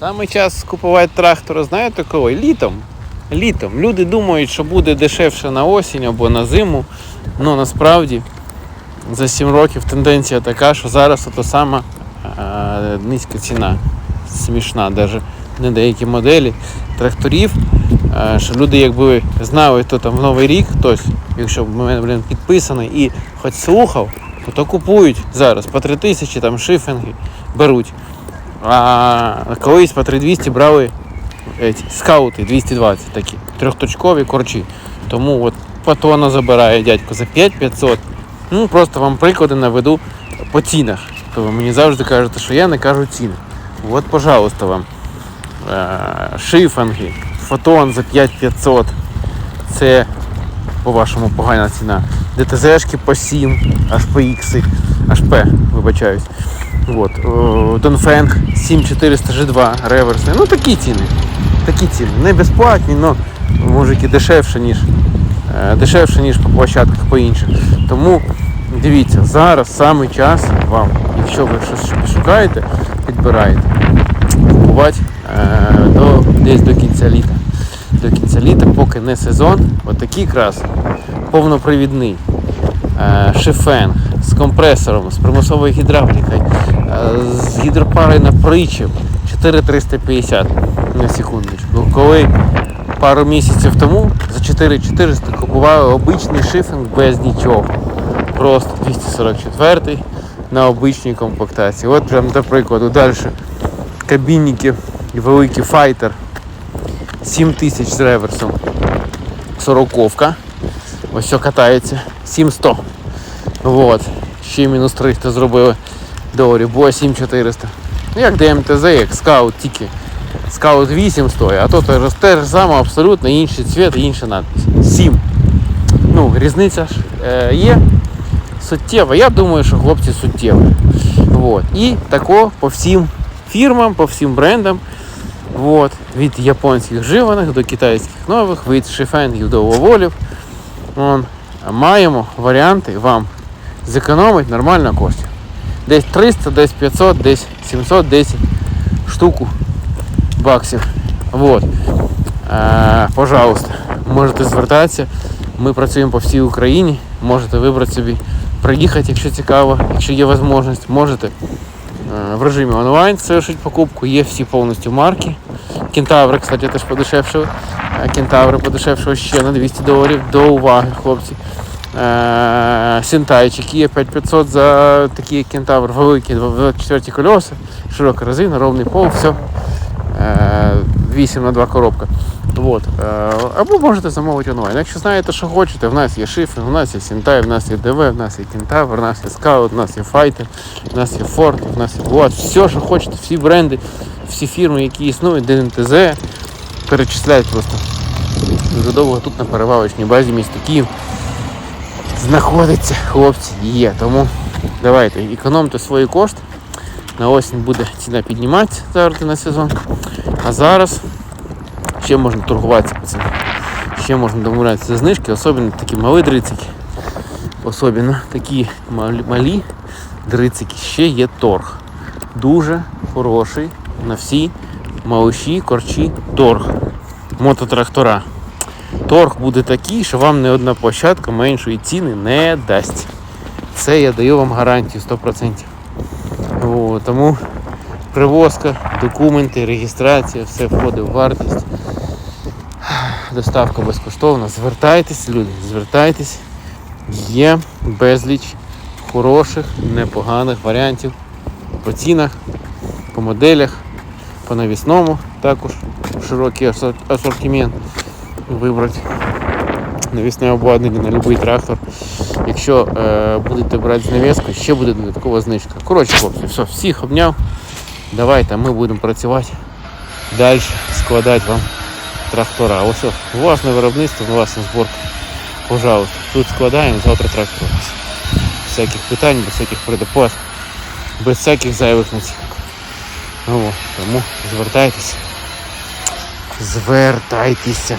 Саме час купувати трактор, знаєте коли? Літом. Літом. Люди думають, що буде дешевше на осінь або на зиму. Ну насправді за 7 років тенденція така, що зараз ото сама е, низька ціна. Смішна, навіть не деякі моделі тракторів. е, що люди якби знали, хто там в Новий рік, хтось, якщо в мене блін, підписаний і хоч слухав, то, то купують зараз по 3 тисячі там шифінги беруть. А колись по 3200 брали еті, скаути 220 такі, трьохточкові корчі. Тому от по забирає дядько за 5500. Ну просто вам приклади наведу по цінах. То ви мені завжди кажете, що я не кажу ціни. От, пожалуйста, вам. Е, Шифанги, фотон за 5500. Це по-вашому погана ціна. ДТЗшки по 7, HPX, HP, вибачаюсь. От. Донфенг 7400 G2 реверсний. Ну такі ціни. Такі ціни. Не безплатні, але мужики дешевше, ніж е, дешевше, ніж по площадках по інших. Тому дивіться, зараз саме час вам, якщо ви щось шукаєте, підбираєте, купувати е, до, десь до кінця літа. До кінця літа, поки не сезон, отакий якраз повнопривідний е, шифенг компресором, з примусовою гідравлікою, е, з гідропарою на причіп 4350 на секундочку. Коли пару місяців тому за 4400 купували обичний шифінг без нічого. Просто 244 на обичній комплектації. От прям до прикладу. Далі кабінники і великий файтер 7000 з реверсом. Сороковка. Ось все катається. 7100. Вот. Ще мінус 300 зробили доларів, було 7400. Ну, Як ДМТЗ, як скаут тільки. Скаут 8 стоїть, а то те ж саме, абсолютно інший цвіт інша надпись. 7. Ну, різниця ж е, є суттєва. Я думаю, що хлопці суттєві. Вот. І тако по всім фірмам, по всім брендам. Вот. Від японських живаних до китайських нових, від шифенгів до оволів. Маємо варіанти вам зекономити нормально коштів. Десь 300, десь 500, десь 710 штуку баксів. Вот. Е, пожалуйста, можете звертатися. Ми працюємо по всій Україні. Можете вибрати собі, приїхати, якщо цікаво, якщо є можливість, можете е, в режимі онлайн совершити покупку. Є всі повністю марки. Кентаври, кстати, теж подешевшили. Е, Кентаври подешевшили ще на 200 доларів. До уваги, хлопці. Е, Сінтайчик є 5500 за такі кентавр, великі 24 колеса, широка резина, ровний пол, все. 8 на 2 коробка. Вот. Е, Або можете замовити онлайн. Якщо знаєте, що хочете, в нас є шифр, у нас є Сінтай, в нас є ДВ, в нас є Кентавр, в нас є Скаут, в нас є Файтер, в нас є Форд, в нас є Буат. Все, що хочете, всі бренди, всі фірми, які існують, ДНТЗ, перечисляють просто. Дуже довго тут на перевалочній базі міста Київ знаходиться, хлопці, є. Тому давайте, економте свої кошти. На осінь буде ціна підніматися завжди на сезон. А зараз ще можна торгуватися пацани. Ще можна домовлятися за знижки, особливо такі малі дрицики. Особливо такі малі дрицики. Ще є торг. Дуже хороший на всі малиші, корчі торг. Мототрактора. Торг буде такий, що вам не одна площадка меншої ціни не дасть. Це я даю вам гарантію 100%. О, тому привозка, документи, реєстрація, все входить в вартість. Доставка безкоштовна. Звертайтесь, люди, звертайтесь. Є безліч хороших, непоганих варіантів по цінах, по моделях, по навісному також широкий асор- асортимент вибрати. Навісне обладнання на будь-який трактор. Якщо е, будете брати з ще буде додаткова знижка. Коротше, хлопці, все, всіх обняв. Давайте ми будемо працювати далі, складати вам трактора. Ось власне виробництво, власна зборка. Пожалуйста, тут складаємо, завтра трактор. вас. Всяких питань, без всяких предоплат, без всяких зайвих націнок. Ну, тому звертайтеся. Звертайтеся.